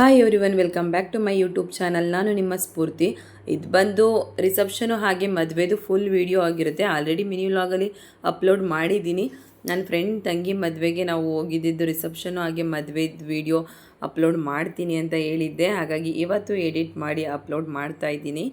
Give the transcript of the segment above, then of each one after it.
Hi everyone welcome back to my YouTube channel ನಾನು ನಿಮ್ಮ ಸ್ಫೂರ್ತಿ. ಇದು ಬಂದು ರಿಸೆಪ್ಷನು ಹಾಗೆ ಮದುವೆದು ಫುಲ್ ವೀಡಿಯೋ ಆಗಿರುತ್ತೆ. ಆಲ್ರೆಡಿ ಮಿನಿ ವ್ಲಾಗಲ್ಲಿ ಅಪ್ಲೋಡ್ ಮಾಡಿದ್ದೀನಿ. ನನ್ನ ಫ್ರೆಂಡ್ ತಂಗಿ ಮದುವೆಗೆ ನಾವು ಹೋಗಿದ್ದಿದ್ದು ರಿಸೆಪ್ಷನು ಹಾಗೆ ಮದುವೆದು ವೀಡಿಯೋ ಅಪ್ಲೋಡ್ ಮಾಡ್ತೀನಿ ಅಂತ ಹೇಳಿದ್ದೆ. ಹಾಗಾಗಿ ಇವತ್ತು ಎಡಿಟ್ ಮಾಡಿ ಅಪ್ಲೋಡ್ ಮಾಡ್ತಾ ಇದ್ದೀನಿ.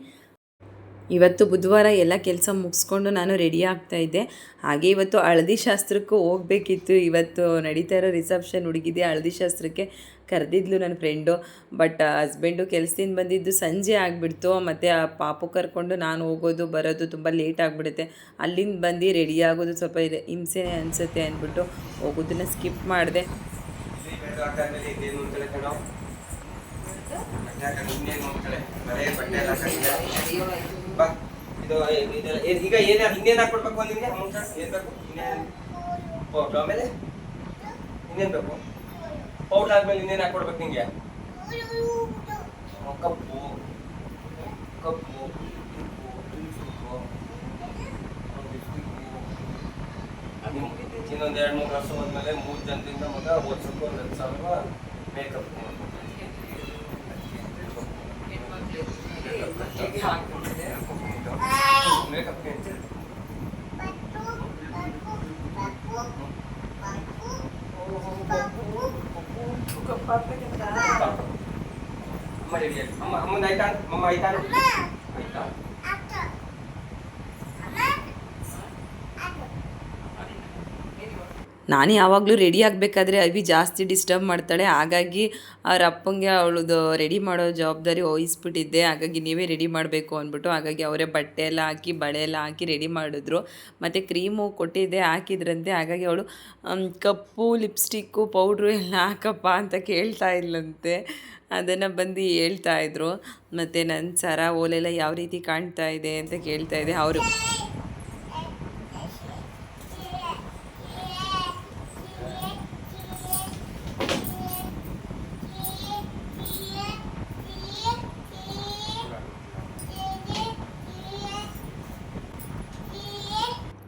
ಇವತ್ತು ಬುಧವಾರ ಎಲ್ಲ ಕೆಲಸ ಮುಗಿಸ್ಕೊಂಡು ನಾನು ರೆಡಿ ಆಗ್ತಾ ಇದ್ದೆ. ಹಾಗೆ ಇವತ್ತು ಹಳದಿ ಶಾಸ್ತ್ರಕ್ಕೂ ಹೋಗಬೇಕಿತ್ತು. ಇವತ್ತು ನಡೀತಾ ಇರೋ ರಿಸೆಪ್ಷನ್ ಹುಡುಗಿದೆ ಹಳದಿ ಶಾಸ್ತ್ರಕ್ಕೆ ಕರೆದಿದ್ಲು ನನ್ನ ಫ್ರೆಂಡು. ಬಟ್ ಹಸ್ಬೆಂಡು ಕೆಲಸದಿಂದ ಬಂದಿದ್ದು ಸಂಜೆ ಆಗಿಬಿಡ್ತು. ಮತ್ತು ಆ ಪಾಪು ಕರ್ಕೊಂಡು ನಾನು ಹೋಗೋದು, ಬರೋದು ತುಂಬ ಲೇಟ್ ಆಗಿಬಿಡುತ್ತೆ. ಅಲ್ಲಿಂದ ಬಂದು ರೆಡಿ ಆಗೋದು ಸ್ವಲ್ಪ ಇದೆ. ಹಿಂಸೆ ಅನಿಸುತ್ತೆ ಅಂದ್ಬಿಟ್ಟು ಹೋಗೋದನ್ನ ಸ್ಕಿಪ್ ಮಾಡಿದೆ. ಈಗ ಹಾಕೊಡ್ಬೇಕು ನಿಮ್ಗೆ ಆಮೇಲೆ ಇನ್ನೇನ್ ಬೇಕು ಪೌಡ್ರ್ ಆದ್ಮೇಲೆ ಇನ್ನೇನ್ ಹಾಕೊಡ್ಬೇಕು ನಿಂಗೆ? ಹ್ಮ್, ಕಪ್ಪು ಕಪ್ಪು ಉಪ್ಪು, ಉಪ್ಪು, ಒಂದು ಬಿಸ್ಕಿಟ್ಟು. ನಿಮ್- ಇನ್ನೊಂದ್ ಎರಡ್ ಮೂರು ವರ್ಷ ಹೋದ್ಮೇಲೆ ಮೂರ್ ಜನದಿಂದ ಮಗ ವರ್ಷಕ್ಕೆ ಒಂದ್ ಹತ್ತು ಸಾವಿರ ಮೇಕಪ್ ಮೇಕಪ್ ಅಮ್ಮ ರೆಡಿ ಅಮ್ಮ ಅಮ್ಮಂದು ಆಯ್ತಾ? ಅಮ್ಮ ಆಯ್ತಾ? ಆಯ್ತಾ ನಾನು ಯಾವಾಗಲೂ ರೆಡಿ ಆಗಬೇಕಾದ್ರೆ ಅವಿ ಜಾಸ್ತಿ ಡಿಸ್ಟರ್ಬ್ ಮಾಡ್ತಾಳೆ. ಹಾಗಾಗಿ ಅವ್ರ ಅಪ್ಪಂಗೆ ಅವಳದು ರೆಡಿ ಮಾಡೋ ಜವಾಬ್ದಾರಿ ವಹಿಸ್ಬಿಟ್ಟಿದ್ದೆ. ಹಾಗಾಗಿ ನೀವೇ ರೆಡಿ ಮಾಡಬೇಕು ಅಂದ್ಬಿಟ್ಟು ಹಾಗಾಗಿ ಅವರೇ ಬಟ್ಟೆ ಎಲ್ಲ ಹಾಕಿ ಬಳೆ ಎಲ್ಲ ಹಾಕಿ ರೆಡಿ ಮಾಡಿದ್ರು. ಮತ್ತು ಕ್ರೀಮು ಕೊಟ್ಟಿದ್ದೆ ಹಾಕಿದ್ರಂತೆ. ಹಾಗಾಗಿ ಅವಳು ಕಪ್ಪು ಲಿಪ್ಸ್ಟಿಕ್ಕು ಪೌಡ್ರು ಎಲ್ಲ ಹಾಕಪ್ಪ ಅಂತ ಕೇಳ್ತಾ ಇಲ್ಲಂತೆ ಅದನ್ನು ಬಂದು ಹೇಳ್ತಾ ಇದ್ರು. ಮತ್ತು ನನ್ನ ಸರ ಓಲೆಲ್ಲ ಯಾವ ರೀತಿ ಕಾಣ್ತಾ ಇದೆ ಅಂತ ಕೇಳ್ತಾ ಇದೆ. ಅವರು.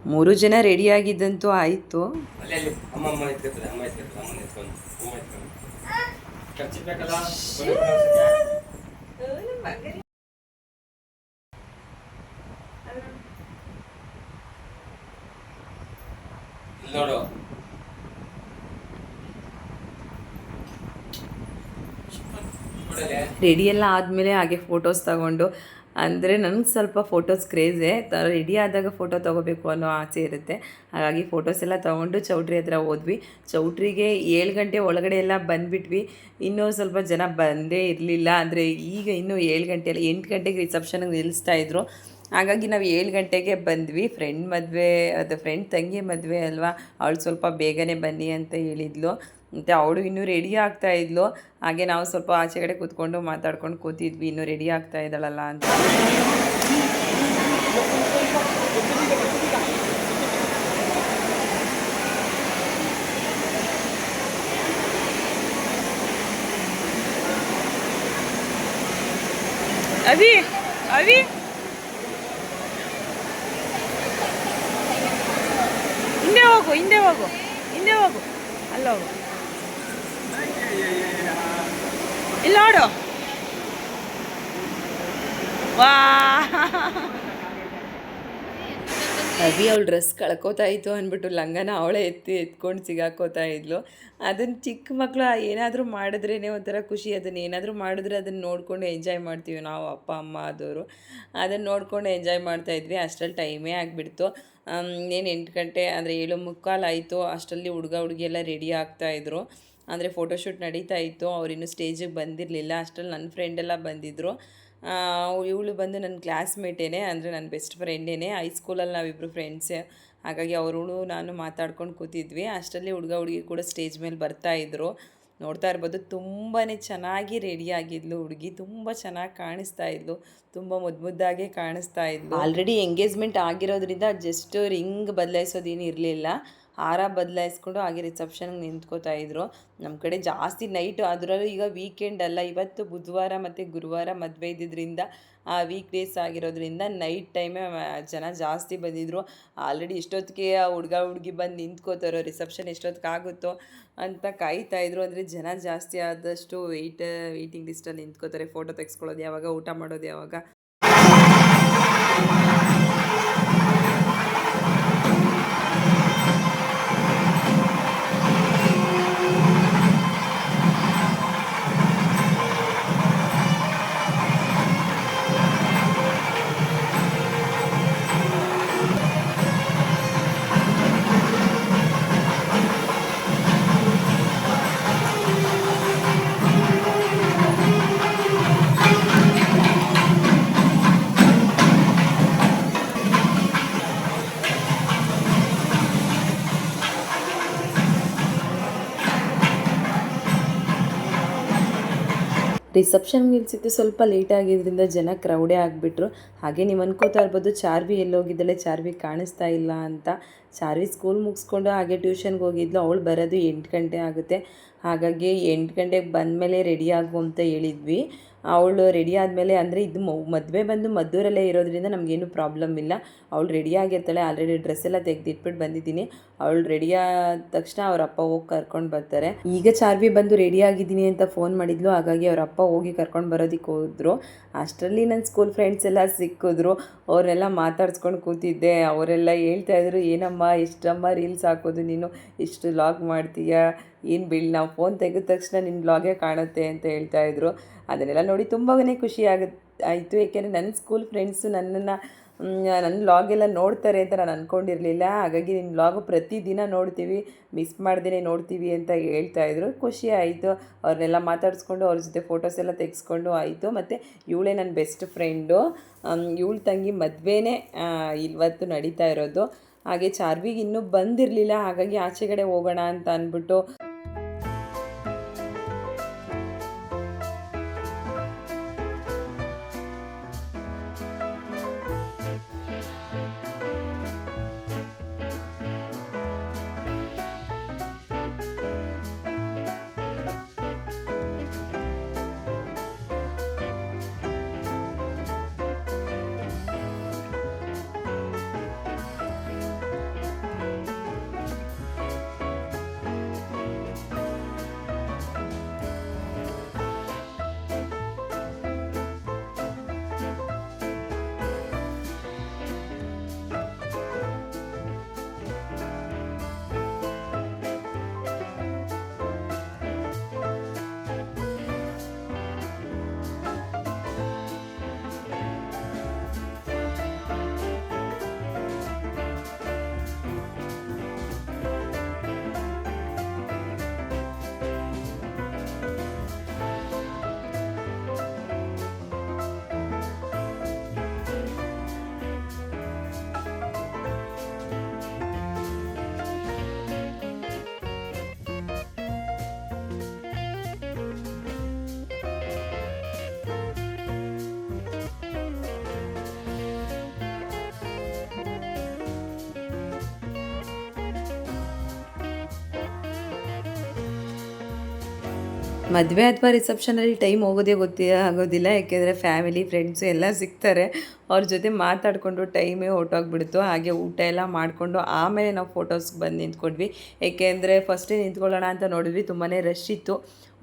ಮೂರು ಜನ ರೆಡಿಯಾಗಿದ್ದಂತೂ ಆಯಿತು ಅಲ್ಲೇ ಅಲ್ಲಿ ಅಮ್ಮ ಅಮ್ಮ ಎತ್ಕೊತಾರೆ ಅಮ್ಮ ಎತ್ಕೊತಾರೆ ಅಮ್ಮನ ಎತ್ಕೊಂಡು ಅಮ್ಮ ಎತ್ಕೊಂಡು ನೋಡು. ರೆಡಿ ಎಲ್ಲ ಆದಮೇಲೆ ಹಾಗೆ ಫೋಟೋಸ್ ತಗೊಂಡು ಅಂದರೆ ನನಗೆ ಸ್ವಲ್ಪ ಫೋಟೋಸ್ ಕ್ರೇಜೆ ರೆಡಿ ಆದಾಗ ಫೋಟೋ ತೊಗೋಬೇಕು ಅನ್ನೋ ಆಸೆ ಇರುತ್ತೆ. ಹಾಗಾಗಿ ಫೋಟೋಸ್ ಎಲ್ಲ ತೊಗೊಂಡು ಚೌಟ್ರಿ ಹತ್ರ ಹೋದ್ವಿ. ಚೌಟ್ರಿಗೆ ಏಳು ಗಂಟೆ ಒಳಗಡೆ ಎಲ್ಲ ಬಂದುಬಿಟ್ವಿ. ಇನ್ನೂ ಸ್ವಲ್ಪ ಜನ ಬಂದೇ ಇರಲಿಲ್ಲ. ಅಂದರೆ ಈಗ ಇನ್ನೂ ಏಳು ಗಂಟೆ ಅಲ್ಲ, ಎಂಟು ಗಂಟೆಗೆ ರಿಸೆಪ್ಷನ್ಗೆ ನಿಲ್ಲಿಸ್ತಾ ಇದ್ರು. ಹಾಗಾಗಿ ನಾವು ಏಳು ಗಂಟೆಗೆ ಬಂದ್ವಿ. ಫ್ರೆಂಡ್ ಮದುವೆ, ಅದು ಫ್ರೆಂಡ್ ತಂಗಿ ಮದುವೆ ಅಲ್ವಾ? ಅವಳು ಸ್ವಲ್ಪ ಬೇಗನೆ ಬನ್ನಿ ಅಂತ ಹೇಳಿದ್ಲು. ಮತ್ತು ಅವಳು ಇನ್ನೂ ರೆಡಿ ಆಗ್ತಾ ಇದ್ಲು. ಹಾಗೆ ನಾವು ಸ್ವಲ್ಪ ಆಚೆ ಕಡೆ ಕೂತ್ಕೊಂಡು ಮಾತಾಡ್ಕೊಂಡು ಕೂತಿದ್ವಿ. ಇನ್ನೂ ರೆಡಿ ಆಗ್ತಾ ಇದ್ದಾಳಲ್ಲ ಅಂತ. ಅವಿ ಅವಿ. ಹಿಂದೆ ಹೋಗು ಹಿಂದೆ ಹೋಗು ಹಿಂದೆ ಹೋಗು. ಅಲ್ಲ ಹೋಗು ಇಲ್ಲಿ ನೋಡು. ವಾ. ಅವಿ ಅವಳು ಡ್ರೆಸ್ ಕಳ್ಕೊತಾ ಇತ್ತು ಅಂದ್ಬಿಟ್ಟು ಲಂಗನ ಅವಳೇ ಎತ್ತಿ ಎತ್ಕೊಂಡು ಸಿಗಾಕೋತಾ ಇದ್ಲು. ಅದನ್ನು ಚಿಕ್ಕ ಮಕ್ಕಳು ಏನಾದರೂ ಮಾಡಿದ್ರೇ ಒಂಥರ ಖುಷಿ. ಅದನ್ನು ಏನಾದರೂ ಮಾಡಿದ್ರೆ ಅದನ್ನು ನೋಡಿಕೊಂಡು ಎಂಜಾಯ್ ಮಾಡ್ತೀವಿ ನಾವು ಅಪ್ಪ, ಅಮ್ಮ ಆದವರು ಅದನ್ನು ನೋಡಿಕೊಂಡು ಎಂಜಾಯ್ ಮಾಡ್ತಾಯಿದ್ವಿ ಅಷ್ಟರಲ್ಲಿ ಟೈಮೇ ಆಗಿಬಿಡ್ತು. ಏನು ಎಂಟು ಗಂಟೆ, ಅಂದರೆ ಏಳು ಮುಕ್ಕಾಲು ಆಯಿತು. ಅಷ್ಟರಲ್ಲಿ ಹುಡುಗ ಹುಡುಗಿ ಎಲ್ಲ ರೆಡಿ ಆಗ್ತಾಯಿದ್ರು ಅಂದರೆ ಫೋಟೋಶೂಟ್ ನಡೀತಾ ಇತ್ತು ಅವ್ರಿನ್ನೂ ಸ್ಟೇಜಿಗೆ ಬಂದಿರಲಿಲ್ಲ. ಅಷ್ಟರಲ್ಲಿ ನನ್ನ ಫ್ರೆಂಡೆಲ್ಲ ಬಂದಿದ್ದರು ಇವಳು ಬಂದು ನನ್ನ ಕ್ಲಾಸ್ಮೇಟೇನೆ ಅಂದರೆ ನನ್ನ ಬೆಸ್ಟ್ ಫ್ರೆಂಡೇನೆ ಹೈಸ್ಕೂಲಲ್ಲಿ ನಾವಿಬ್ಬರು ಫ್ರೆಂಡ್ಸೇ ಹಾಗಾಗಿ ಅವಳು ನಾನು ಮಾತಾಡ್ಕೊಂಡು ಕೂತಿದ್ವಿ. ಅಷ್ಟರಲ್ಲಿ ಹುಡುಗ ಹುಡುಗಿ ಕೂಡ ಸ್ಟೇಜ್ ಮೇಲೆ ಬರ್ತಾ ಇದ್ರು. ನೋಡ್ತಾ ಇರ್ಬೋದು ತುಂಬಾ ಚೆನ್ನಾಗಿ ರೆಡಿ ಆಗಿದ್ಲು ಹುಡುಗಿ. ತುಂಬ ಚೆನ್ನಾಗಿ ಕಾಣಿಸ್ತಾ ಇದ್ಲು. ತುಂಬ ಮುದ್ದು ಮುದ್ದಾಗೆ ಕಾಣಿಸ್ತಾ ಇದ್ಲು. ಆಲ್ರೆಡಿ ಎಂಗೇಜ್ಮೆಂಟ್ ಆಗಿರೋದ್ರಿಂದ ಜಸ್ಟ್ ರಿಂಗ್ ಬದಲಾಯಿಸೋದೇನು ಇರಲಿಲ್ಲ. ಹಾರ ಬದಲಾಯಿಸ್ಕೊಂಡು ಹಾಗೆ ರಿಸೆಪ್ಷನ್ಗೆ ನಿಂತ್ಕೋತಾ ಇದ್ರು. ನಮ್ಮ ಕಡೆ ಜಾಸ್ತಿ ನೈಟ್ ಅದರಲ್ಲೂ ಈಗ ವೀಕೆಂಡ್ ಅಲ್ಲ, ಇವತ್ತು ಬುಧವಾರ ಮತ್ತು ಗುರುವಾರ ಮದುವೆ ಇದ್ದಿದ್ದರಿಂದ ಆ ವೀಕ್ ಡೇಸ್ ಆಗಿರೋದ್ರಿಂದ ನೈಟ್ ಟೈಮೇ ಜನ ಜಾಸ್ತಿ ಬಂದಿದ್ದರು ಆಲ್ರೆಡಿ ಇಷ್ಟೊತ್ತಿಗೆ ಹುಡುಗ, ಹುಡುಗಿ ಬಂದು ನಿಂತ್ಕೋತಾರೋ ರಿಸೆಪ್ಷನ್ ಎಷ್ಟೊತ್ತಿಗೆ ಆಗುತ್ತೋ ಅಂತ ಕಾಯ್ತಾ ಇದ್ರು. ಅಂದರೆ ಜನ ಜಾಸ್ತಿ ಆದಷ್ಟು ವೆಯ್ಟ್ ವೆಯ್ಟಿಂಗ್ ಲಿಸ್ಟಲ್ಲಿ ನಿಂತ್ಕೋತಾರೆ ಫೋಟೋ ತೆಗೆಸ್ಕೊಳ್ಳೋದು ಯಾವಾಗ, ಊಟ ಮಾಡೋದು ಯಾವಾಗ. ರಿಸೆಪ್ಷನ್ಗೆ ನಿಲ್ಸಿದ್ದು ಸ್ವಲ್ಪ ಲೇಟ್ ಆಗಿದ್ದರಿಂದ ಜನ ಕ್ರೌಡೇ ಆಗಿಬಿಟ್ರು. ಹಾಗೆ ನೀವು ಅನ್ಕೋತಾ ಇರ್ಬೋದು, ಚಾರ್ವಿ ಎಲ್ಲೋಗಿದ್ದಾಳೆ, ಚಾರ್ವಿ ಕಾಣಿಸ್ತಾ ಇಲ್ಲ ಅಂತ. ಚಾರ್ವಿ ಸ್ಕೂಲ್ ಮುಗಿಸ್ಕೊಂಡು ಹಾಗೆ ಟ್ಯೂಷನ್ಗೆ ಹೋಗಿದ್ಲು, ಅವಳು ಬರೋದು ಎಂಟು ಗಂಟೆ ಆಗುತ್ತೆ. ಹಾಗಾಗಿ ಎಂಟು ಗಂಟೆಗೆ ಬಂದಮೇಲೆ ರೆಡಿ ಆಗು ಅಂತ ಹೇಳಿದ್ವಿ. ಅವಳು ರೆಡಿ ಆದಮೇಲೆ ಅಂದರೆ ಇದು ಮದುವೆ ಬಂದು ಮದ್ದೂರಲ್ಲೇ ಇರೋದ್ರಿಂದ ನಮಗೇನು ಪ್ರಾಬ್ಲಮ್ ಇಲ್ಲ. ಅವಳು ರೆಡಿ ಆಗಿರ್ತಾಳೆ ಆಲ್ರೆಡಿ ಡ್ರೆಸ್ ಎಲ್ಲ ತೆಗೆದಿಟ್ಬಿಟ್ಟು ಬಂದಿದ್ದೀನಿ. ಅವಳು ರೆಡಿ ಆದ ತಕ್ಷಣ ಅವ್ರ ಅಪ್ಪ ಹೋಗಿ ಕರ್ಕೊಂಡು ಬರ್ತಾರೆ. ಈಗ ಚಾರ್ವಿ ಬಂದು ರೆಡಿ ಆಗಿದ್ದೀನಿ ಅಂತ ಫೋನ್ ಮಾಡಿದ್ಲು, ಹಾಗಾಗಿ ಅವ್ರ ಅಪ್ಪ ಹೋಗಿ ಕರ್ಕೊಂಡು ಬರೋದಕ್ಕೆ ಹೋದ್ರು. ಅಷ್ಟರಲ್ಲಿ ನನ್ನ ಸ್ಕೂಲ್ ಫ್ರೆಂಡ್ಸ್ ಎಲ್ಲ ಸಿಕ್ಕಿದ್ರು. ಅವರೆಲ್ಲ ಮಾತಾಡ್ಸ್ಕೊಂಡು ಕೂತಿದ್ದೆ. ಅವರೆಲ್ಲ ಹೇಳ್ತಾ ಇದ್ರು, ಏನಮ್ಮ ಇಷ್ಟಮ್ಮ ರೀಲ್ಸ್ ಹಾಕೋದು ನೀನು? ಇಷ್ಟು ಲಾಗ್ ಮಾಡ್ತೀಯಾ? ಏನು ಬಿಲ್ ನಾವು ಫೋನ್ ತೆಗೆದ ತಕ್ಷಣ ನಿನ್ನ ಬ್ಲಾಗೇ ಕಾಣುತ್ತೆ ಅಂತ ಹೇಳ್ತಾ ಇದ್ರು. ಅದನ್ನೆಲ್ಲ ನೋಡಿ ತುಂಬಾ ಖುಷಿ ಆಗುತ್ತೆ ಆಯಿತು. ಏಕೆಂದರೆ ನನ್ನ ಸ್ಕೂಲ್ ಫ್ರೆಂಡ್ಸು ನನ್ನನ್ನು ನನ್ನ ಬ್ಲಾಗೆಲ್ಲ ನೋಡ್ತಾರೆ ಅಂತ ನಾನು ಅಂದ್ಕೊಂಡಿರಲಿಲ್ಲ ಹಾಗಾಗಿ ನಿನ್ನ ಬ್ಲಾಗ್ ಪ್ರತಿದಿನ ನೋಡ್ತೀವಿ ಮಿಸ್ ಮಾಡ್ದೇ ನೋಡ್ತೀವಿ ಅಂತ ಹೇಳ್ತಾ ಇದ್ರು. ಖುಷಿ ಆಯಿತು. ಅವ್ರನ್ನೆಲ್ಲ ಮಾತಾಡಿಸ್ಕೊಂಡು, ಅವ್ರ ಜೊತೆ ಫೋಟೋಸ್ ಎಲ್ಲ ತೆಗೆಸ್ಕೊಂಡು ಆಯಿತು. ಮತ್ತು ಇವಳೇ ನನ್ನ ಬೆಸ್ಟ್ ಫ್ರೆಂಡು ಇವಳ ತಂಗಿ ಮದುವೆನೇ ಇವತ್ತು ನಡೀತಾ ಇರೋದು. ಹಾಗೆ ಚಾರ್ವಿಗೆ ಇನ್ನೂ ಬಂದಿರಲಿಲ್ಲ. ಹಾಗಾಗಿ ಆಚೆಗಡೆ ಹೋಗೋಣ ಅಂತ ಅಂದ್ಬಿಟ್ಟು ಮದುವೆ ಅಥವಾ ರಿಸೆಪ್ಷನಲ್ಲಿ ಟೈಮ್ ಹೋಗೋದೇ ಗೊತ್ತೇ ಆಗೋದಿಲ್ಲ, ಯಾಕೆಂದರೆ ಫ್ಯಾಮಿಲಿ, ಫ್ರೆಂಡ್ಸು ಎಲ್ಲ ಸಿಗ್ತಾರೆ. ಅವ್ರ ಜೊತೆ ಮಾತಾಡಿಕೊಂಡು ಟೈಮೇ ಹೊರ್ಟೋಗ್ಬಿಡ್ತು. ಹಾಗೆ ಊಟ ಎಲ್ಲ ಮಾಡಿಕೊಂಡು ಆಮೇಲೆ ನಾವು ಫೋಟೋಸ್ಗೆ ಬಂದು ನಿಂತ್ಕೊಂಡ್ವಿ. ಏಕೆಂದರೆ ಫಸ್ಟೇ ನಿಂತ್ಕೊಳ್ಳೋಣ ಅಂತ ನೋಡಿದ್ವಿ ತುಂಬಾ ರಶ್ ಇತ್ತು.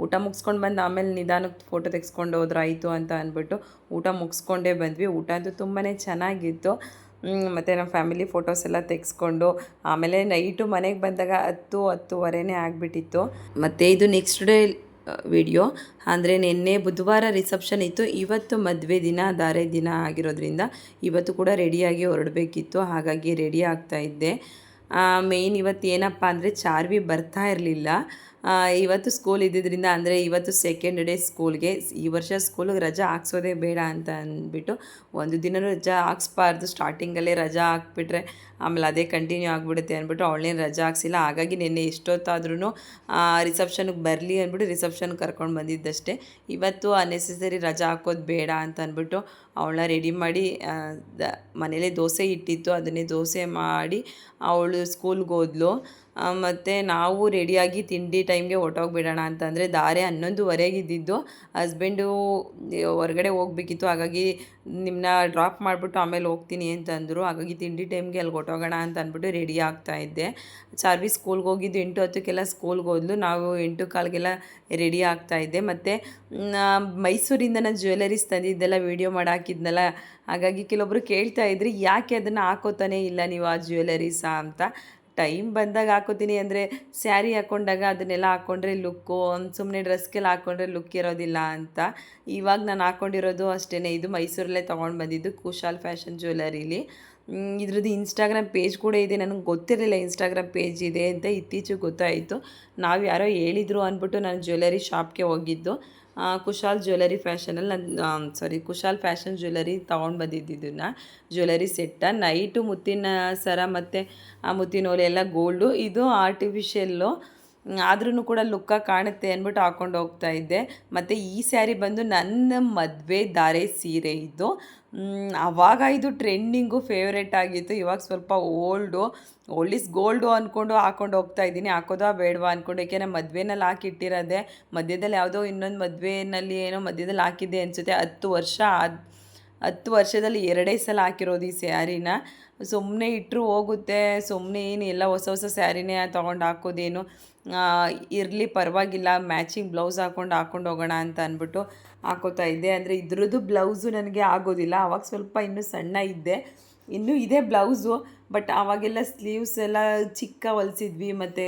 ಊಟ ಮುಗಿಸ್ಕೊಂಡು ಬಂದು ಆಮೇಲೆ ನಿಧಾನಕ್ಕೆ ಫೋಟೋ ತೆಗೆಸ್ಕೊಂಡು ಹೋದ್ರಾಯಿತು ಅಂತ ಅಂದ್ಬಿಟ್ಟು ಊಟ ಮುಗಿಸ್ಕೊಂಡೇ ಬಂದ್ವಿ. ಊಟ ಅಂತೂ ತುಂಬಾ ಚೆನ್ನಾಗಿತ್ತು. ಮತ್ತು ನಮ್ಮ ಫ್ಯಾಮಿಲಿ ಫೋಟೋಸ್ ಎಲ್ಲ ತೆಗೆಸ್ಕೊಂಡು ಆಮೇಲೆ ನೈಟು ಮನೆಗೆ ಬಂದಾಗ ಹತ್ತು ಹತ್ತುವರೆನೇ ಆಗಿಬಿಟ್ಟಿತ್ತು. ಮತ್ತು ಇದು ನೆಕ್ಸ್ಟ್ ಡೇ ವಿಡಿಯೋ. ಅಂದರೆ ನಿನ್ನೆ ಬುಧವಾರ ರಿಸೆಪ್ಷನ್ ಇತ್ತು. ಇವತ್ತು ಮದುವೆ ದಿನ, ಧಾರೆ ದಿನ ಆಗಿರೋದ್ರಿಂದ ಇವತ್ತು ಕೂಡ ರೆಡಿಯಾಗಿ ಹೊರಡಬೇಕಿತ್ತು. ಹಾಗಾಗಿ ರೆಡಿ ಆಗ್ತಾ ಇದ್ದೆ. ಮೇಯ್ನ್ ಇವತ್ತು ಏನಪ್ಪ ಅಂದರೆ ಚಾರ್ವಿ ಬರ್ತಾ ಇರಲಿಲ್ಲ. ಇವತ್ತು ಸ್ಕೂಲ್ ಇದ್ದಿದ್ದರಿಂದ ಅಂದರೆ ಇವತ್ತು ಸೆಕೆಂಡ್ ಡೇ ಸ್ಕೂಲ್ಗೆ ಈ ವರ್ಷ ಸ್ಕೂಲಿಗೆ ರಜಾ ಹಾಕ್ಸೋದೇ ಬೇಡ ಅಂತ ಅಂದ್ಬಿಟ್ಟು ಒಂದು ದಿನ ರಜಾ ಹಾಕ್ಸ್ಬಾರ್ದು. ಸ್ಟಾರ್ಟಿಂಗಲ್ಲೇ ರಜಾ ಹಾಕ್ಬಿಟ್ರೆ ಆಮೇಲೆ ಅದೇ ಕಂಟಿನ್ಯೂ ಆಗಿಬಿಡುತ್ತೆ ಅಂದ್ಬಿಟ್ಟು ಅವಳೇನು ರಜಾ ಹಾಕ್ಸಿಲ್ಲ. ಹಾಗಾಗಿ ನಿನ್ನೆ ಎಷ್ಟೊತ್ತಾದ್ರೂ ರಿಸೆಪ್ಷನ್ಗೆ ಬರಲಿ ಅಂದ್ಬಿಟ್ಟು ರಿಸೆಪ್ಷನ್ಗೆ ಕರ್ಕೊಂಡು ಬಂದಿದ್ದಷ್ಟೇ. ಇವತ್ತು ಅನ್ನೆಸೆಸರಿ ರಜಾ ಹಾಕೋದು ಬೇಡ ಅಂತ ಅಂದ್ಬಿಟ್ಟು ಅವಳನ್ನ ರೆಡಿ ಮಾಡಿ ದ, ಮನೇಲೇ ದೋಸೆ ಇಟ್ಟಿತ್ತು. ಅದನ್ನೇ ದೋಸೆ ಮಾಡಿ ಅವಳು ಸ್ಕೂಲ್ಗೆ ಹೋದ್ಲು. ಮತ್ತು ನಾವು ರೆಡಿಯಾಗಿ ತಿಂಡಿ ಟೈಮ್ಗೆ ಹೊಟ್ಟೋಗ್ಬಿಡೋಣ ಅಂತಂದರೆ ದಾರೆ ಹನ್ನೊಂದುವರೆಗೆ ಇದ್ದಿದ್ದು. ಹಸ್ಬೆಂಡು ಹೊರಗಡೆ ಹೋಗ್ಬೇಕಿತ್ತು. ಹಾಗಾಗಿ ನಿಮ್ಮನ್ನ ಡ್ರಾಪ್ ಮಾಡಿಬಿಟ್ಟು ಆಮೇಲೆ ಹೋಗ್ತೀನಿ ಅಂತಂದರು. ಹಾಗಾಗಿ ತಿಂಡಿ ಟೈಮ್ಗೆ ಅಲ್ಲಿ ಹೊರ್ಟೋಗೋಣ ಅಂತ ಅಂದ್ಬಿಟ್ಟು ರೆಡಿ ಆಗ್ತಾ ಇದ್ದೆ. ಚಾರ್ವಿ ಸ್ಕೂಲ್ಗೆ ಹೋಗಿದ್ದು ಎಂಟು ಹತ್ತಕ್ಕೆಲ್ಲ ಸ್ಕೂಲ್ಗೆ ಹೋದ್ಲು. ನಾವು ಎಂಟು ಕಾಲ್ಗೆಲ್ಲ ರೆಡಿ ಆಗ್ತಾ ಇದ್ದೆ. ಮತ್ತು ಮೈಸೂರಿಂದ ನಾನು ಜ್ಯುವೆಲರೀಸ್ ತಂದಿದ್ದೆಲ್ಲ ವೀಡಿಯೋ ಮಾಡಿ ಹಾಕಿದ್ನಲ್ಲ ಹಾಗಾಗಿ ಕೆಲವೊಬ್ಬರು ಕೇಳ್ತಾ ಇದ್ರಿ, ಯಾಕೆ ಅದನ್ನು ಹಾಕೋತಾನೆ ಇಲ್ಲ ನೀವು ಆ ಜ್ಯುವೆಲರೀಸಾ ಅಂತ. ಟೈಮ್ ಬಂದಾಗ ಹಾಕೋತೀನಿ ಅಂದರೆ ಸ್ಯಾರಿ ಹಾಕ್ಕೊಂಡಾಗ ಅದನ್ನೆಲ್ಲ ಹಾಕ್ಕೊಂಡ್ರೆ ಲುಕ್ಕು ಸುಮ್ಮನೆ ಡ್ರೆಸ್ಗೆಲ್ಲ ಹಾಕ್ಕೊಂಡ್ರೆ ಲುಕ್ ಇರೋದಿಲ್ಲ ಅಂತ. ಇವಾಗ ನಾನು ಹಾಕ್ಕೊಂಡಿರೋದು ಅಷ್ಟೇ ಇದು ಮೈಸೂರಲ್ಲೇ ತೊಗೊಂಡು ಬಂದಿದ್ದು ಕುಶಾಲ್ ಫ್ಯಾಷನ್ ಜ್ಯುವೆಲರಿಲಿ ಇದ್ರದ್ದು ಇನ್ಸ್ಟಾಗ್ರಾಮ್ ಪೇಜ್ ಕೂಡ ಇದೆ. ನನಗೆ ಗೊತ್ತಿರಲಿಲ್ಲ ಇನ್ಸ್ಟಾಗ್ರಾಮ್ ಪೇಜ್ ಇದೆ ಅಂತ ಇತ್ತೀಚೆಗೆ ಗೊತ್ತಾಯಿತು. ನಾವು ಯಾರೋ ಹೇಳಿದ್ರು ಅಂದ್ಬಿಟ್ಟು ನಾನು ಜ್ಯುವೆಲರಿ ಶಾಪ್ಗೆ ಹೋಗಿದ್ದು. ಕುಶಾಲ್ ಜ್ಯುವೆಲರಿ ಫ್ಯಾಷನಲ್ಲಿ ನಾನು ಸಾರಿ ಕುಶಾಲ್ ಫ್ಯಾಷನ್ ಜ್ಯುವೆಲರಿ ತೊಗೊಂಡು ಬಂದಿದ್ದಿದ್ದನ್ನು ಜ್ಯುವೆಲರಿ ಸೆಟ್ಟ, ನೈಟು ಮುತ್ತಿನ ಸರ ಮತ್ತು ಆ ಮುತ್ತಿನ ಓಲೆ ಎಲ್ಲ ಗೋಲ್ಡು ಇದು ಆರ್ಟಿಫಿಷಿಯಲ್ಲು ಆದ್ರೂ ಕೂಡ ಲುಕ್ಕ ಕಾಣುತ್ತೆ ಅಂದ್ಬಿಟ್ಟು ಹಾಕ್ಕೊಂಡು ಹೋಗ್ತಾ ಇದ್ದೆ. ಮತ್ತು ಈ ಸ್ಯಾರಿ ಬಂದು ನನ್ನ ಮದುವೆ ಧಾರೆ ಸೀರೆ ಇದು. ಅವಾಗ ಇದು ಟ್ರೆಂಡಿಂಗು ಫೇವ್ರೇಟ್ ಆಗಿತ್ತು. ಇವಾಗ ಸ್ವಲ್ಪ ಓಲ್ಡು. ಓಲ್ಡ್ ಇಸ್ ಗೋಲ್ಡು ಅಂದ್ಕೊಂಡು ಹಾಕೊಂಡು ಹೋಗ್ತಾ ಇದ್ದೀನಿ. ಹಾಕೋದಾ ಬೇಡವಾ ಅಂದ್ಕೊಂಡು ಯಾಕೆಂದರೆ ಮದುವೆನಲ್ಲಿ ಹಾಕಿಟ್ಟಿರೋದೆ. ಮಧ್ಯದಲ್ಲಿ ಯಾವುದೋ ಇನ್ನೊಂದು ಮದುವೆನಲ್ಲಿ ಏನೋ ಮಧ್ಯದಲ್ಲಿ ಹಾಕಿದ್ದೆ ಅನಿಸುತ್ತೆ. ಹತ್ತು ವರ್ಷ ಆದ, ಹತ್ತು ವರ್ಷದಲ್ಲಿ ಎರಡೇ ಸಲ ಹಾಕಿರೋದು ಈ ಸ್ಯಾರಿನ. ಸುಮ್ಮನೆ ಇಟ್ಟರು ಹೋಗುತ್ತೆ. ಸುಮ್ಮನೆ ಏನು ಎಲ್ಲ ಹೊಸ ಹೊಸ ಸ್ಯಾರಿನೇ ತೊಗೊಂಡು ಹಾಕೋದೇನು. ಇರಲಿ ಪರವಾಗಿಲ್ಲ ಮ್ಯಾಚಿಂಗ್ ಬ್ಲೌಸ್ ಹಾಕ್ಕೊಂಡು ಹಾಕ್ಕೊಂಡು ಹೋಗೋಣ ಅಂತ ಅಂದ್ಬಿಟ್ಟು ಹಾಕೋತಾ ಇದ್ದೆ. ಅಂದರೆ ಇದ್ರದ್ದು ಬ್ಲೌಸು ನನಗೆ ಆಗೋದಿಲ್ಲ. ಆವಾಗ ಸ್ವಲ್ಪ ಇನ್ನೂ ಸಣ್ಣ ಇದ್ದೆ. ಇನ್ನೂ ಇದೆ ಬ್ಲೌಸು ಬಟ್ ಆವಾಗೆಲ್ಲ ಸ್ಲೀವ್ಸ್ ಎಲ್ಲ ಚಿಕ್ಕ ಹೊಲಿಸಿದ್ವಿ. ಮತ್ತು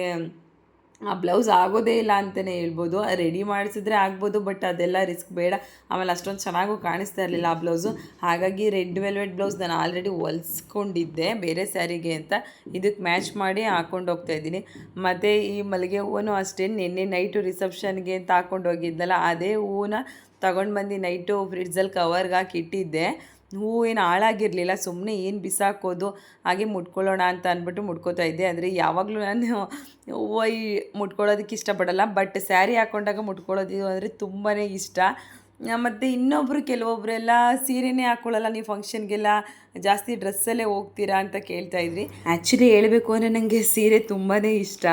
ಆ ಬ್ಲೌಸ್ ಆಗೋದೇ ಇಲ್ಲ ಅಂತಲೇ ಹೇಳ್ಬೋದು. ರೆಡಿ ಮಾಡಿಸಿದ್ರೆ ಆಗ್ಬೋದು ಬಟ್ ಅದೆಲ್ಲ ರಿಸ್ಕ್ ಬೇಡ. ಆಮೇಲೆ ಅಷ್ಟೊಂದು ಚೆನ್ನಾಗೂ ಕಾಣಿಸ್ತಾ ಇರಲಿಲ್ಲ ಆ ಬ್ಲೌಸು. ಹಾಗಾಗಿ ರೆಡ್ ವೆಲ್ವೆಟ್ ಬ್ಲೌಸ್ ನಾನು ಆಲ್ರೆಡಿ ಹೊಲ್ಸ್ಕೊಂಡಿದ್ದೆ ಬೇರೆ ಸ್ಯಾರಿಗೆ ಅಂತ. ಇದಕ್ಕೆ ಮ್ಯಾಚ್ ಮಾಡಿ ಹಾಕ್ಕೊಂಡು ಹೋಗ್ತಾ ಇದ್ದೀನಿ. ಮತ್ತು ಈ ಮಲ್ಲಿಗೆ ಹೂವನು ಅಷ್ಟೇ, ನಿನ್ನೆ ನೈಟು ರಿಸೆಪ್ಷನ್ಗೆ ಅಂತ ಹಾಕ್ಕೊಂಡು ಹೋಗಿದ್ದಲ್ಲ ಅದೇ ಹೂವನ್ನ ತಗೊಂಡು ಬಂದು ನೈಟು ಫ್ರಿಡ್ಜಲ್ಲಿ ಕವರ್ಗೆ ಹಾಕಿ ಇಟ್ಟಿದ್ದೆ ಹೂವು ಏನು ಹಾಳಾಗಿರಲಿಲ್ಲ ಸುಮ್ಮನೆ ಏನು ಬಿಸಾಕೋದು, ಹಾಗೆ ಮುಟ್ಕೊಳ್ಳೋಣ ಅಂತ ಅಂದ್ಬಿಟ್ಟು ಮುಟ್ಕೋತಾ ಇದ್ದೆ. ಅಂದರೆ ಯಾವಾಗಲೂ ನಾನು ಹೂವು ಮುಟ್ಕೊಳ್ಳೋದಕ್ಕೆ ಇಷ್ಟಪಡಲ್ಲ ಬಟ್ ಸ್ಯಾರಿ ಹಾಕ್ಕೊಂಡಾಗ ಮುಟ್ಕೊಳ್ಳೋದು ಅಂದರೆ ತುಂಬಾ ಇಷ್ಟ. ಮತ್ತು ಇನ್ನೊಬ್ಬರು ಕೆಲವೊಬ್ಬರೆಲ್ಲ ಸೀರೆನೇ ಹಾಕ್ಕೊಳ್ಳಲ್ಲ ನೀವು ಫಂಕ್ಷನ್ಗೆಲ್ಲ ಜಾಸ್ತಿ ಡ್ರೆಸ್ಸಲ್ಲೇ ಹೋಗ್ತೀರಾ ಅಂತ ಕೇಳ್ತಾ ಇದ್ರಿ ಆ್ಯಕ್ಚುಲಿ ಹೇಳಬೇಕು ಅಂದರೆ ನನಗೆ ಸೀರೆ ತುಂಬಾ ಇಷ್ಟ.